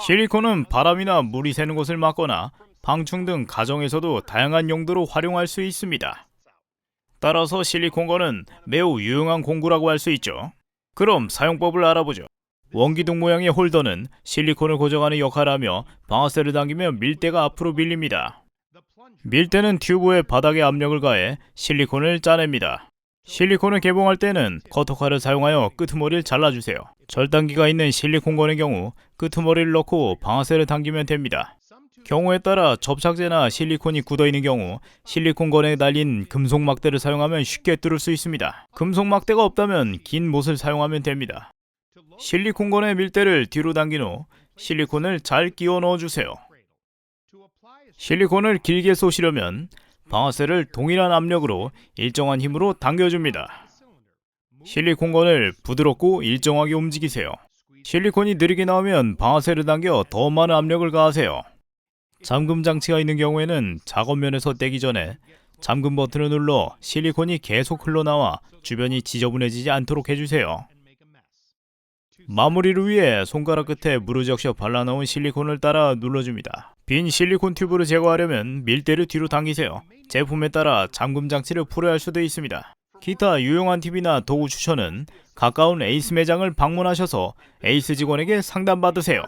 실리콘은 바람이나 물이 새는 곳을 막거나 방충 등 가정에서도 다양한 용도로 활용할 수 있습니다. 따라서 실리콘건은 매우 유용한 공구라고 할 수 있죠. 그럼 사용법을 알아보죠. 원기둥 모양의 홀더는 실리콘을 고정하는 역할을 하며 방아쇠를 당기면 밀대가 앞으로 밀립니다. 밀대는 튜브의 바닥에 압력을 가해 실리콘을 짜냅니다. 실리콘을 개봉할 때는 커터칼을 사용하여 끄트머리를 잘라주세요. 절단기가 있는 실리콘건의 경우 끄트머리를 넣고 방아쇠를 당기면 됩니다. 경우에 따라 접착제나 실리콘이 굳어 있는 경우 실리콘건에 달린 금속 막대를 사용하면 쉽게 뚫을 수 있습니다. 금속 막대가 없다면 긴 못을 사용하면 됩니다. 실리콘건의 밀대를 뒤로 당긴 후 실리콘을 잘 끼워 넣어 주세요. 실리콘을 길게 쏘시려면 방아쇠를 동일한 압력으로 일정한 힘으로 당겨줍니다. 실리콘건을 부드럽고 일정하게 움직이세요. 실리콘이 느리게 나오면 방아쇠를 당겨 더 많은 압력을 가하세요. 잠금 장치가 있는 경우에는 작업면에서 떼기 전에 잠금 버튼을 눌러 실리콘이 계속 흘러나와 주변이 지저분해지지 않도록 해주세요. 마무리를 위해 손가락 끝에 물을 적셔 발라놓은 실리콘을 따라 눌러줍니다. 빈 실리콘 튜브를 제거하려면 밀대를 뒤로 당기세요. 제품에 따라 잠금 장치를 풀어야 할 수도 있습니다. 기타 유용한 팁이나 도구 추천은 가까운 에이스 매장을 방문하셔서 에이스 직원에게 상담받으세요.